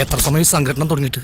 എത്ര സമയം സംഘടന തുടങ്ങിയിട്ട്?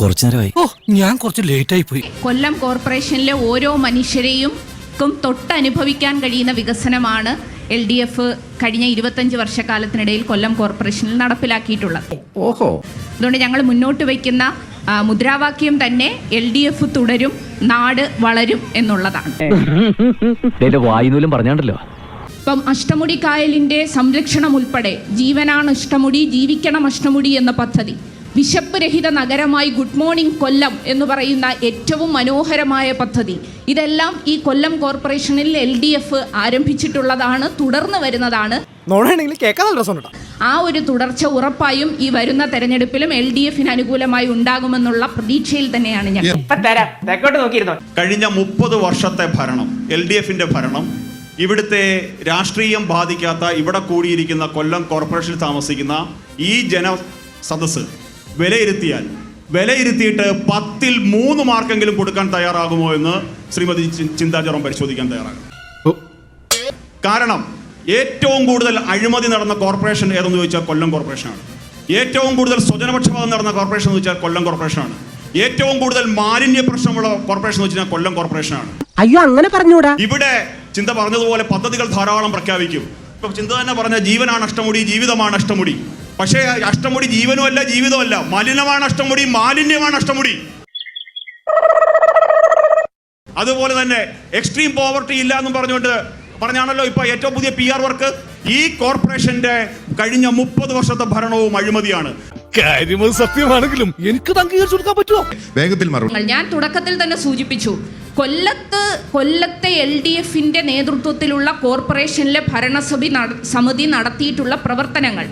കുറച്ചു നേരമായി ഓ ഞാൻ കുറച്ച് ലേറ്റ് ആയി പോയി കൊല്ലം കോർപ്പറേഷനിലെ ഓരോ മനുഷ്യരെയും ക്കും തൊട്ടനുഭവിക്കാൻ കഴിയുന്ന വികസനമാണ് എൽ ഡി എഫ് കഴിഞ്ഞ ഇരുപത്തഞ്ച് വർഷക്കാലത്തിനിടയിൽ കൊല്ലം കോർപ്പറേഷനിൽ നടപ്പിലാക്കിയിട്ടുള്ളത്. ഓഹോ. അതുകൊണ്ട് ഞങ്ങൾ മുന്നോട്ട് വയ്ക്കുന്ന മുദ്രാവാക്യം തന്നെ എൽ ഡി എഫ് തുടരും നാട് വളരും എന്നുള്ളതാണ്. വായുനൂലും പറഞ്ഞാണ്ടല്ലോ. ഇപ്പം അഷ്ടമുടി കായലിന്റെ സംരക്ഷണം ഉൾപ്പെടെ ജീവനാണ് അഷ്ടമുടി ജീവിക്കണം അഷ്ടമുടി എന്ന പദ്ധതി. വിശപ്പ് രഹിത നഗരമായി ഗുഡ് മോർണിംഗ് കൊല്ലം എന്ന് പറയുന്ന ഏറ്റവും മനോഹരമായ പദ്ധതി. ഇതെല്ലാം ഈ കൊല്ലം കോർപ്പറേഷനിൽ എൽ ഡി എഫ് ആരംഭിച്ചിട്ടുള്ളതാണ് തുടർന്ന് വരുന്നതാണ്. ആ ഒരു തുടർച്ച ഉറപ്പായും ഈ വരുന്ന തെരഞ്ഞെടുപ്പിലും എൽ ഡി എഫിന് അനുകൂലമായി ഉണ്ടാകുമെന്നുള്ള പ്രതീക്ഷയിൽ തന്നെയാണ് ഞാൻ. കഴിഞ്ഞ മുപ്പത് വർഷത്തെ ഭരണം എൽ ഡി എഫിന്റെ ഭരണം ഇവിടുത്തെ രാഷ്ട്രീയം ബാധിക്കാത്ത ഇവിടെ കൂടിയിരിക്കുന്ന കൊല്ലം കോർപ്പറേഷനിൽ താമസിക്കുന്ന ഈ ജന സദസ്സ് വിലയിരുത്തിയാൽ വിലയിരുത്തിയിട്ട് പത്തിൽ മൂന്ന് മാർക്കെങ്കിലും കൊടുക്കാൻ തയ്യാറാകുമോ എന്ന് ശ്രീമതി ചി- പരിശോധിക്കാൻ തയ്യാറാകും കാരണം ഏറ്റവും കൂടുതൽ അഴിമതി നടന്ന കോർപ്പറേഷൻ ഏതെന്ന് ചോദിച്ചാൽ കൊല്ലം കോർപ്പറേഷനാണ്. ഏറ്റവും കൂടുതൽ സ്വജനപക്ഷപാതം നടന്ന കോർപ്പറേഷൻ എന്ന് വെച്ചാൽ കൊല്ലം കോർപ്പറേഷനാണ്. ഏറ്റവും കൂടുതൽ മാലിന്യ പ്രശ്നമുള്ള കോർപ്പറേഷൻ എന്ന് വെച്ചാൽ കൊല്ലം കോർപ്പറേഷനാണ്. അയ്യോ അങ്ങനെ പറഞ്ഞൂടാ. ഇവിടെ ചിന്ത പറഞ്ഞതുപോലെ പദ്ധതികൾ ധാരാളം പ്രഖ്യാപിക്കും. ഇപ്പൊ ചിന്ത തന്നെ പറഞ്ഞ ജീവനാണ് അഷ്ടമുടി ജീവിതമാണ് അഷ്ടമുടി. പക്ഷേ അഷ്ടമുടി ജീവനുമല്ല ജീവിതമല്ല. മലിനമാണ് അഷ്ടമുടി മാലിന്യമാണ് അഷ്ടമുടി. അതുപോലെ തന്നെ എക്സ്ട്രീം പോവർട്ടി ഇല്ല എന്നും പറഞ്ഞുകൊണ്ട് പറഞ്ഞാണല്ലോ ഇപ്പൊ ഏറ്റവും പുതിയ പി ആർ വർക്ക് ഈ കോർപ്പറേഷന്റെ കഴിഞ്ഞ മുപ്പത് വർഷത്തെ ഭരണവും അഴിമതിയാണ്. സത്യമാണെങ്കിലും എനിക്ക് അംഗീകരിച്ചു കൊടുക്കാൻ പറ്റുമോ? വേഗത്തിൽ മറുപടി ഞാൻ തുടക്കത്തിൽ തന്നെ സൂചിപ്പിച്ചു. കൊല്ലത്ത് കൊല്ലത്തെ എൽ ഡി എഫിന്റെ നേതൃത്വത്തിലുള്ള കോർപ്പറേഷനിലെ ഭരണസഭി സമിതി നടത്തിയിട്ടുള്ള പ്രവർത്തനങ്ങൾ.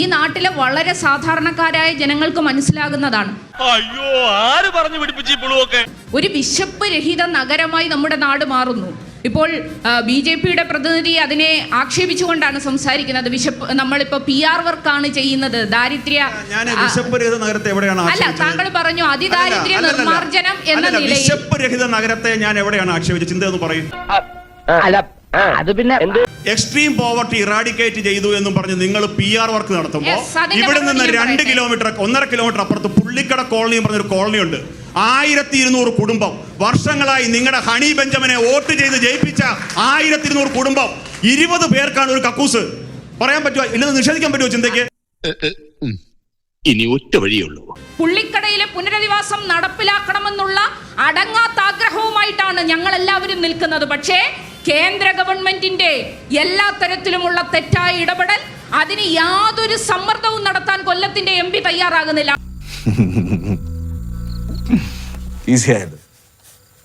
ഈ നാട്ടിലെ വളരെ സാധാരണക്കാരായ ജനങ്ങൾക്ക് മനസ്സിലാകുന്നതാണ്. അയ്യോ ആര് പറഞ്ഞു പിടിപ്പിച്ചു ഒരു വിശപ്പ് രഹിത നഗരമായി നമ്മുടെ നാട് മാറുന്നു. ഇപ്പോൾ ബി ജെ പിയുടെ പ്രതിനിധി അതിനെ ആക്ഷേപിച്ചുകൊണ്ടാണ് സംസാരിക്കുന്നത്. വിശപ്പ് നമ്മളിപ്പോ പി ആർ വർക്കാണ് ചെയ്യുന്നത്. ദാരിദ്ര്യ ഞാൻ ആ, നഗരത്തെ എവിടെയാണ് അല്ല താങ്കൾ പറഞ്ഞു അതിദാരിദ്ര്യ നിർമാർജനം. എന്ന നിലയിൽ വിശപ്പ് രഹിത നഗരത്തെ ഞാൻ എവിടെയാണ് ആക്ഷേപിച്ചത്? ചിന്ത എന്ന് പറയും. അല്ല അത് പിന്നെ എക്സ്ട്രീം പോവർട്ടി ഇറാഡിക്കേറ്റ് ചെയ്തു എന്നും പറഞ്ഞ് നിങ്ങൾ പി ആർ വർക്ക് നടത്തുമ്പോൾ ഇവിടെ നിന്ന് രണ്ട് കിലോമീറ്റർ ഒന്നര കിലോമീറ്റർ അപ്പുറത്ത് പുള്ളിക്കട കോളനി പറഞ്ഞൊരു കോളനി ഉണ്ട് ആയിരത്തി ഇരുന്നൂറ് കുടുംബം. വർഷങ്ങളായി നിങ്ങളുടെ ഹണി ബെഞ്ചമിനെ വോട്ട് ചെയ്ത് ജയിപ്പിച്ച ആയിരത്തി ഇരുന്നൂറ് കുടുംബം. ഇരുപത് പേർക്കാണ് ഒരു കക്കൂസ്. പറയാൻ പറ്റുമോ ഇല്ലെന്ന് നിഷേധിക്കാൻ പറ്റുമോ ചിന്തയ്ക്ക്? ഇനി ഒറ്റ വഴിയുള്ളൂ പുള്ളിക്കടയിലെ പുനരധിവാസം നടപ്പിലാക്കണമെന്നുള്ള അടങ്ങാത്ത ആഗ്രഹവുമായിട്ടാണ് ഞങ്ങൾ എല്ലാവരും നിൽക്കുന്നത്. പക്ഷേ കേന്ദ്ര ഗവൺമെന്റിന്റെ എല്ലാ തരത്തിലുമുള്ള തെറ്റായ ഇടപെടൽ അതിന് യാതൊരു സമ്മർദ്ദവും നടത്താൻ കൊല്ലത്തിന്റെ എം പി തയ്യാറാകുന്നില്ല. ഈസി ആയല്ലോ.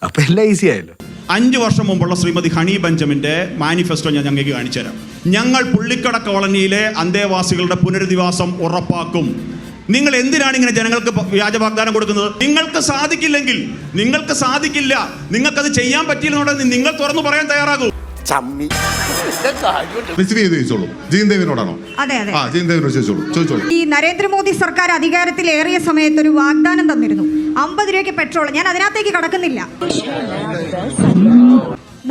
അപ്പൊ എല്ലാം ഈസി ആയല്ലോ. അഞ്ച് വർഷം മുമ്പുള്ള ശ്രീമതി ഹണി ബെഞ്ചമിന്റെ മാനിഫെസ്റ്റോ ഞാൻ ഞങ്ങൾക്ക് കാണിച്ചു തരാം ഞങ്ങൾ പുള്ളിക്കട കോളനിയിലെ അന്തേവാസികളുടെ പുനരധിവാസം ഉറപ്പാക്കും. നിങ്ങൾ എന്തിനാണ് ഇങ്ങനെ ജനങ്ങൾക്ക് വ്യാജ വാഗ്ദാനം കൊടുക്കുന്നത്? നിങ്ങൾക്ക് സാധിക്കില്ലെങ്കിൽ നിങ്ങൾക്ക് സാധിക്കില്ല നിങ്ങൾക്കത് ചെയ്യാൻ പറ്റിയില്ലെന്നുണ്ടെങ്കിൽ നിങ്ങൾ തുറന്നു പറയാൻ തയ്യാറാകൂ. ഈ നരേന്ദ്രമോദി സർക്കാർ അധികാരത്തിൽ ഏറിയ സമയത്ത് ഒരു വാഗ്ദാനം തന്നിരുന്നു. അമ്പത് രൂപയ്ക്ക് പെട്രോൾ ഞാൻ അതിനകത്തേക്ക് കടക്കുന്നില്ല.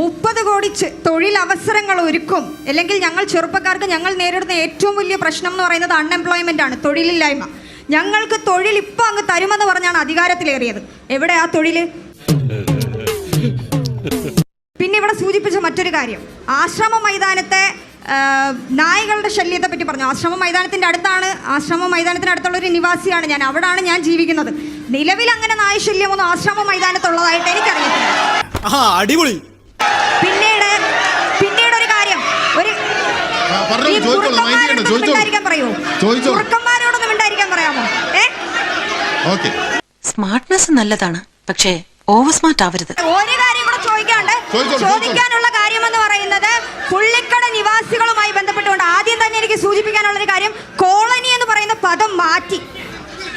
മുപ്പത് കോടി തൊഴിലവസരങ്ങൾ ഒരുക്കും. അല്ലെങ്കിൽ ഞങ്ങൾ ചെറുപ്പക്കാർക്ക് ഞങ്ങൾ നേരിടുന്ന ഏറ്റവും വലിയ പ്രശ്നം എന്ന് പറയുന്നത് അൺഎംപ്ലോയ്മെന്റ് ആണ് തൊഴിലില്ലായ്മ. ഞങ്ങൾക്ക് തൊഴിൽ ഇപ്പൊ അങ്ങ് തരുമെന്ന് പറഞ്ഞാണ് അധികാരത്തിലേറിയത്. എവിടെ ആ തൊഴിൽ? പിന്നെ ഇവിടെ സൂചിപ്പിച്ച മറ്റൊരു കാര്യം. ആശ്രമ മൈതാനത്തെ നായകളുടെ ശല്യത്തെ പറ്റി പറഞ്ഞു. ആശ്രമ മൈതാനത്തിന്റെ അടുത്താണ് ആശ്രമ മൈതാനത്തിന് അടുത്തുള്ള ഒരു നിവാസിയാണ് ഞാൻ. അവിടാണ് ഞാൻ ജീവിക്കുന്നത്. നിലവിൽ അങ്ങനെ നായശല്യമൊന്നും ആശ്രമ മൈതാനത്തുള്ളതായിട്ട് എനിക്കറിയില്ല അടിപൊളി. പിന്നീട് പിന്നീട് ഒരു കാര്യം ഒരു ഈ കുറുക്കന്മാരോടൊന്നും. മിണ്ടായിരിക്കാൻ പറയുമോ ചോദിച്ചോളൂ. കുറുക്കന്മാരോടൊന്നും മിണ്ടായിരിക്കാൻ പറയാമോ? ഏ? ഓക്കെ. സ്മാർട്ട്നെസ് നല്ലതാണ് പക്ഷേ ഓവർ സ്മാർട്ട് ആവരുത്. ഒരു കാര്യം കൂടെ ചോദിക്കാണ്ട് ചോദിച്ചോളൂ, ചോദിക്കാനുള്ള കാര്യം എന്ന് പറയുന്നത് പുള്ളിക്കട നിവാസികളുമായി ബന്ധപ്പെട്ടുകൊണ്ട് ആദ്യം തന്നെ എനിക്ക് സൂചിപ്പിക്കാനുള്ള ഒരു കാര്യം കോളനി എന്ന് പറയുന്ന പദം മാറ്റി.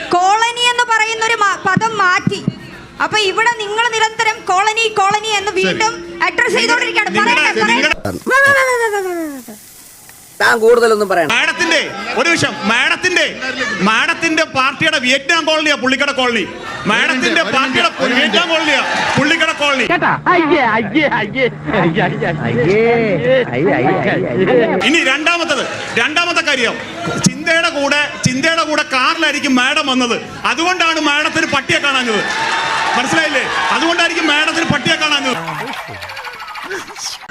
കോളനി എന്ന് പറയുന്ന ഒരു പദം മാറ്റി. അപ്പൊ ഇവിടെ നിങ്ങൾ നിരന്തരം കോളനി കോളനി എന്ന് വീണ്ടും അഡ്രസ് ചെയ്തോണ്ടിരിക്കുകയാണ്. താൻ കൂടുതലൊന്നും പറയണം മാഡത്തിന്റെ ഒരു നിമിഷം. മാഡത്തിന്റെ മാഡത്തിന്റെ പാർട്ടിയുടെ വിയറ്റ്നാം കോളനിയാ പുള്ളിക്കട കോളനി. മാഡത്തിന്റെ പാർട്ടിയുടെ വിയറ്റ്നാം കോളനിയാ പുള്ളിക്കട കോളനി. ഇനി രണ്ടാമത്തത് രണ്ടാമത്തെ കാര്യം. ചിന്തയുടെ കൂടെ ചിന്തയുടെ കൂടെ കാറിലായിരിക്കും മാഡം വന്നത്. അതുകൊണ്ടാണ് മാഡത്തിന് പട്ടിയെ കാണാഞ്ഞത് മനസ്സിലായില്ലേ? അതുകൊണ്ടായിരിക്കും മാഡത്തിന് പട്ടിയെ കാണാഞ്ഞത്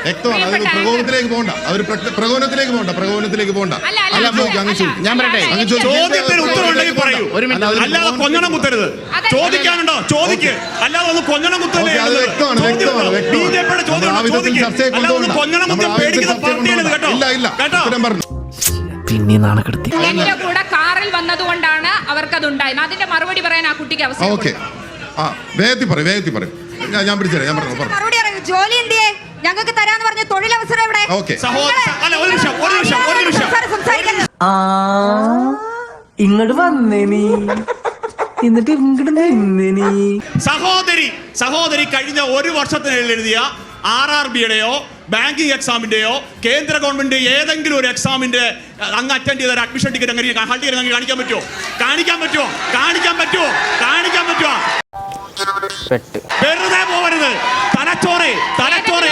വ്യക്തമാണ്. അത് പ്രകോപനത്തിലേക്ക് പോകണ്ട. അവർ പ്രകോപനത്തിലേക്ക് പോകണ്ട പ്രകോപനത്തിലേക്ക് പോകണ്ട. അല്ല, അങ്ങ് ഞാൻ പറയട്ടെ? അങ്ങ് ചോദ്യത്തിന് ഉത്തരം ഉണ്ടെങ്കിൽ പറയൂ. ഒരു മിനിറ്റ്, അല്ലാതെ കൊഞ്ഞണം കുത്തരുത്. ചോദിക്കാനുണ്ടോ? ചോദിക്ക്. അല്ലാതെ ഒന്ന് കൊഞ്ഞണം കുത്തല്ലേ വ്യക്തമാണ്, വ്യക്തമാണ്. ബി ജെ പിയുടെ ചോദ്യം ചർച്ചയെ പാർട്ടിയാണ് കേട്ടോ? ഇല്ല ഇല്ല. കേട്ടോ? ഉത്തരം പറഞ്ഞു എന്റെ കൂടെ കാറിൽ വന്നതുകൊണ്ടാണ് അവർക്കത് ഉണ്ടായത് അതിന്റെ മറുപടി പറയാൻ ആ കുട്ടിക്ക് അവസരം ഓക്കെ. കൊടുക്കണം. ആ വേഗത്തിൽ പറയും വേഗത്തിൽ പറയും. ഞാൻ ഞാൻ പിടിച്ചേരാം ഞാൻ പറഞ്ഞു പറഞ്ഞു മറുപടി അറിയൂ ജോലി എന്തിയെ? ഞങ്ങൾക്ക് തരാന്ന് പറഞ്ഞ തൊഴിലവസരം എവിടെ? ഓക്കെ. സഹോദര അല്ല ഒരു നിമിഷം ഒരു നിമിഷം ഒരു നിമിഷം. സംസാരിക്കരുത്. ഇങ്ങോട്ട് വന്നേ നീ. എന്നിട്ട് ഇങ്ങോട്ട് നിന്നേ നീ. സഹോദരി സഹോദരി കഴിഞ്ഞ ഒരു വർഷത്തിനിടയിൽ എഴുതിയ ആർ ആർ ബിയുടെയോ ബാങ്കിങ് എക്സാമിന്റെയോ കേന്ദ്ര ഗവൺമെന്റ് ഏതെങ്കിലും ഒരു എക്സാമിന്റെ അങ്ങ് അറ്റൻഡ് ചെയ്ത ഒരു അഡ്മിഷൻ ടിക്കറ്റ് അങ്ങനെ ഹാൾ ടിക്കറ്റ് അങ്ങനെ കാണിക്കാൻ പറ്റുമോ കാണിക്കാൻ പറ്റുമോ കാണിക്കാൻ പറ്റുമോ കാണിക്കാൻ പറ്റുമോ വെറുതെ പോവരുത്. തലച്ചോറ് തലച്ചോറ്.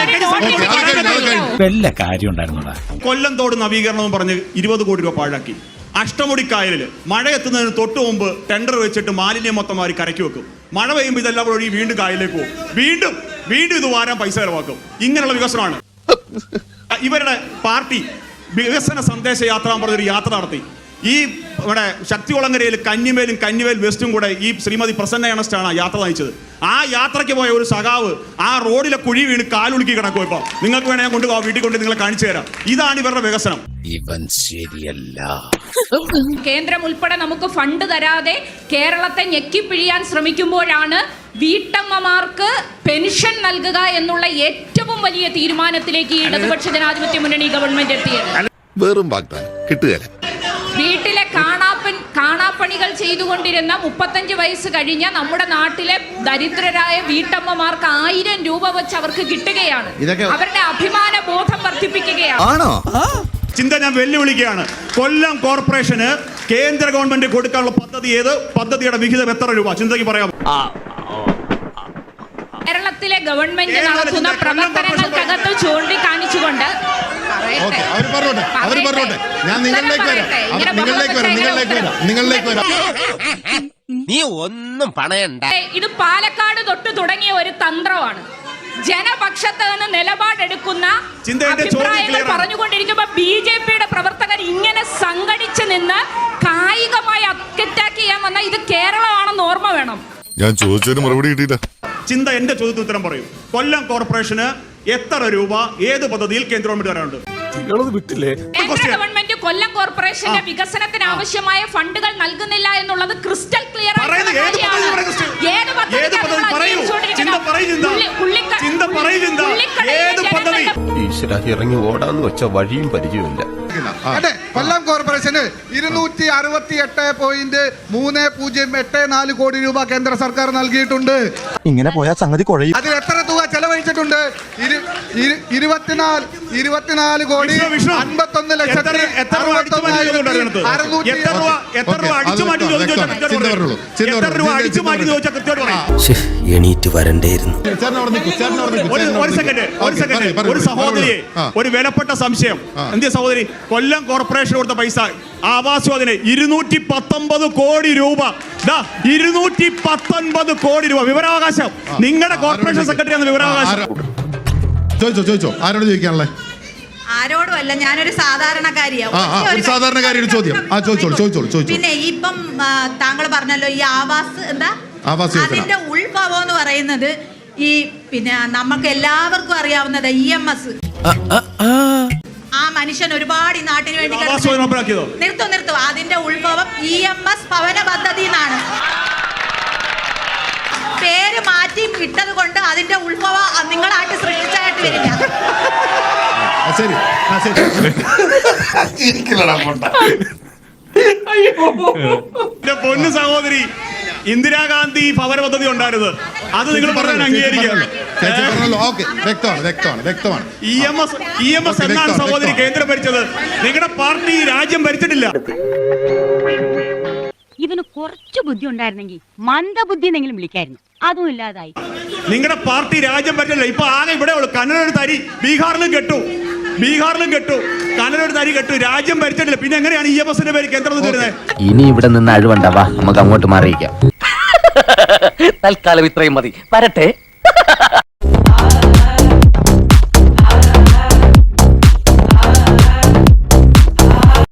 വല്ല കാര്യം ഉണ്ടായിരുന്നോടാ? കൊല്ലം തോട് നവീകരണം എന്ന് പറഞ്ഞ് ഇരുപത് കോടി രൂപ പാഴാക്കി. അഷ്ടമുടിക്കായലിൽ മഴ എത്തുന്നതിന് തൊട്ട് മുമ്പ് ടെൻഡർ വെച്ചിട്ട് മാലിന്യം മൊത്തം മാറി കരക്കി വെക്കും. മഴ പെയ്യുമ്പോൾ ഇതെല്ലാം ഒഴുകി വീണ്ടും കായലിലേക്ക് പോകും. വീണ്ടും വീണ്ടും ഇത് വാരാൻ പൈസ ചെലവാക്കും. ഇങ്ങനെയുള്ള വികസനമാണ്. ഇവരുടെ പാർട്ടി വികസന സന്ദേശ യാത്ര പറഞ്ഞൊരു യാത്ര നടത്തി. ഈ ഇവിടെ ശക്തികുളങ്ങരയിൽ കന്നിമേലും കന്നിവേൽ വെസ്റ്റും കൂടെ ഈ ശ്രീമതി പ്രസന്ന ഏണസ്റ്റാണ് യാത്ര നയിച്ചത്. ആ യാത്രയ്ക്ക് പോയ ഒരു സഖാവ് ആ റോഡിലെ കുഴി വീണ് കാലുളുക്കി കിടക്കും ഇപ്പൊ. നിങ്ങൾക്ക് വേണേ ഞാൻ കൊണ്ടുപോകാം വീട്ടിൽ കൊണ്ട് നിങ്ങളെ കാണിച്ചു തരാം. ഇതാണ് ഇവരുടെ വികസനം. ഇവൻ ശരിയല്ല. കേന്ദ്രം ഉൾപ്പെടെ നമുക്ക് ഫണ്ട് തരാതെ കേരളത്തെ ഞെക്കിപ്പിഴിയാൻ ശ്രമിക്കുമ്പോഴാണ് വീട്ടമ്മമാർക്ക് പെൻഷൻ നൽകുക എന്നുള്ള ഏറ്റവും വലിയ തീരുമാനത്തിലേക്ക് ഈ ഇടതുപക്ഷ ജനാധിപത്യ മുന്നണി ഗവൺമെന്റ് എത്തിയത്. വെറും വാഗ്ദാനം. കിട്ടുകയല്ല. വീട്ടിലെ കാണാപ്പൻ കാണാപ്പണികൾ ചെയ്തുകൊണ്ടിരുന്ന മുപ്പത്തഞ്ച് വയസ്സ് കഴിഞ്ഞ നമ്മുടെ നാട്ടിലെ ദരിദ്രരായ വീട്ടമ്മമാർക്ക് ആയിരം രൂപ വെച്ച് അവർക്ക് കിട്ടുകയാണ്. അവരുടെ അഭിമാന ബോധം വർദ്ധിപ്പിക്കുകയാണ്. ആണോ? ചിന്ത ഞാൻ വെല്ലുവിളിക്കുകയാണ്. കൊല്ലം കോർപ്പറേഷന് കേന്ദ്ര ഗവൺമെന്റ് കൊടുക്കാനുള്ള പദ്ധതി ഏത്? പദ്ധതിയുടെ വിഹിതം എത്ര രൂപ? ചിന്തയ്ക്ക് പറയാം കേരളത്തിലെ ഗവൺമെന്റ് നടത്തുന്ന പ്രവർത്തനങ്ങൾക്കകത്ത് ചൂണ്ടിക്കാണിച്ചുകൊണ്ട് അവർ പറഞ്ഞോട്ടെ അവർ. പറഞ്ഞോട്ടെ. ഞാൻ ഉത്തരം നിങ്ങളിലേക്ക് വരാം. പറയട്ടെ. നിങ്ങളിലേക്ക് വരാം നിങ്ങളിലേക്ക് വരാം നിങ്ങളിലേക്ക് വരാം. നീ ഒന്നും പണയണ്ട. ഇത് പാലക്കാട് തൊട്ട് തുടങ്ങിയ ഒരു തന്ത്രമാണ്. ജനപക്ഷത്ത് നിന്ന് നിലപാടെടുക്കുന്ന അഭിപ്രായങ്ങൾ. പറഞ്ഞുകൊണ്ടിരിക്കുമ്പോ ബി ജെ പിയുടെ പ്രവർത്തകർ ഇങ്ങനെ സംഘടിച്ച് നിന്ന് കായികമായി അറ്റാക്ക് ചെയ്യാൻ വന്ന ഇത് കേരളമാണെന്ന് ഓർമ്മ വേണം. ഞാൻ ചോദിച്ചതിന് മറുപടി കിട്ടിയില്ല. ചിന്ത എന്റെ ചോദ്യത്തിന് ഉത്തരം പറയും. കൊല്ലം കോർപ്പറേഷന് എത്ര രൂപ ഏത് പദ്ധതിയിൽ കേന്ദ്ര ഗവൺമെന്റ് തരാനുണ്ട് വിട്ടില്ലേ? ഗവൺമെന്റ് കൊല്ലം കോർപ്പറേഷന്റെ വികസനത്തിന് ആവശ്യമായ ഫണ്ടുകൾ നൽകുന്നില്ല എന്നുള്ളത് ക്രിസ്റ്റൽ ക്ലിയർ ഇറങ്ങി ഓടാന്ന് വെച്ച വഴിയും പരിചയമില്ല. അതെ കൊല്ലം കോർപ്പറേഷന് ഇരുന്നൂറ്റി അറുപത്തി എട്ട് പോയിന്റ് മൂന്ന് പൂജ്യം എട്ട് നാല് കോടി രൂപ കേന്ദ്ര സർക്കാർ നൽകിയിട്ടുണ്ട്. ഇങ്ങനെ പോയാൽ സംഗതി കുഴയും. അതിൽ എത്ര തുക ചെലവഴിച്ചിട്ടുണ്ട്? ഇരു- ഇരു- ഇരുപത്തിനാല് ഇരുപത്തിനാല് കോടി. അൻപത്തൊന്ന് ലക്ഷത്തി എത്ര രൂപ അടിച്ചു മാറ്റി എത്ര രൂപ എത്ര രൂപ അടിച്ചു മാറ്റി എത്ര. അടിച്ചു മാറ്റി ചോദിച്ചാൽ കൃത്യമായിട്ട് എണീറ്റ് വരണ്ടേയിരുന്നു. ഒരു സെക്കൻഡ് ഒരു സെക്കൻഡ്. ഒരു സഹോദരിയെ ഒരു വിലപ്പെട്ട സംശയം. എന്തിയ സഹോദരി? കൊല്ലം കോർപ്പറേഷൻ കൊടുത്ത പൈസ. ആവാസ് യോജന ഇരുന്നൂറ്റി പത്തൊമ്പത് കോടി രൂപ. ദാ ഇരുന്നൂറ്റി പത്തൊൻപത് കോടി രൂപ. വിവരാവകാശം. നിങ്ങളുടെ കോർപ്പറേഷൻ സെക്രട്ടറി ആണ് വിവരാവകാശം. ചോദിച്ചോ ചോദിച്ചോ. ആരോട് ചോദിക്കാനുള്ളത് ആരോടും അല്ല ഞാനൊരു സാധാരണക്കാരിയാണ് സാധാരണക്കാരി ഒരു ചോദ്യം. ആ, ചോദിച്ചോളൂ, ചോദിച്ചോളൂ. പിന്നെ ഇപ്പം താങ്കൾ പറഞ്ഞല്ലോ ഈ ആവാസ് എന്താ? ആവാസ് അതിന്റെ ഉൾഭവം എന്ന് പറയുന്നത് ഈ പിന്നെ നമുക്ക് എല്ലാവർക്കും അറിയാവുന്നത് ഇ എം എസ് ആ മനുഷ്യൻ ഒരുപാട് ഈ നാട്ടിന് വേണ്ടി നിർത്തു നിർത്തു. അതിന്റെ ഉത്ഭവം ഇ എം എസ് ഭവന പദ്ധതി എന്നാണ് പേര് മാറ്റി ഇട്ടത് കൊണ്ട് അതിന്റെ ഉത്ഭവം നിങ്ങളായിട്ട് സൃഷ്ടിച്ചായിട്ട് വരില്ല. ആ, ശരി ആ ശരി എന്റെ പൊന്നു സഹോദരി ഇന്ദിരാഗാന്ധി ഭവന പദ്ധതി ഉണ്ടായിരുന്നു അത് നിങ്ങൾ പറയാൻ അംഗീകരിക്കാം. ചേച്ചി പറഞ്ഞല്ലോ. ഓക്കെ വ്യക്തമാണ് വ്യക്തമാണ് വ്യക്തമാണ്. E M S E M S എന്നാണ് സഹോദരി. കേന്ദ്രം ഭരിച്ചത്. നിങ്ങളുടെ പാർട്ടി രാജ്യം ഭരിച്ചിട്ടില്ല. ഇവന് കുറച്ച് ബുദ്ധി ഉണ്ടായിരുന്നെങ്കിൽ മന്ദബുദ്ധി എന്നെങ്കിലും വിളിക്കായിരുന്നു. അതും ഇല്ലാതായി. നിങ്ങളുടെ പാർട്ടി രാജ്യം ഭരിച്ചിട്ടില്ല. ഇപ്പൊ ആകെ ഇവിടെ ഉള്ളു. കന്നഡ തരി. ബീഹാറിലും കെട്ടു. ബീഹാറിലും കെട്ടു കനലൊരു തരി കെട്ടു രാജ്യം ഭരിച്ചിട്ടില്ല. പിന്നെ എങ്ങനെയാണ് ഇ എം എസിന്റെ പേര് കേന്ദ്രത്തിൽ വരുന്നത്? ഇനി ഇവിടെ നിന്ന് അഴിവണ്ടാവാ നമുക്ക് അങ്ങോട്ട് മാറിയിക്കാം തൽക്കാലം ഇത്രയും മതി. വരട്ടെ.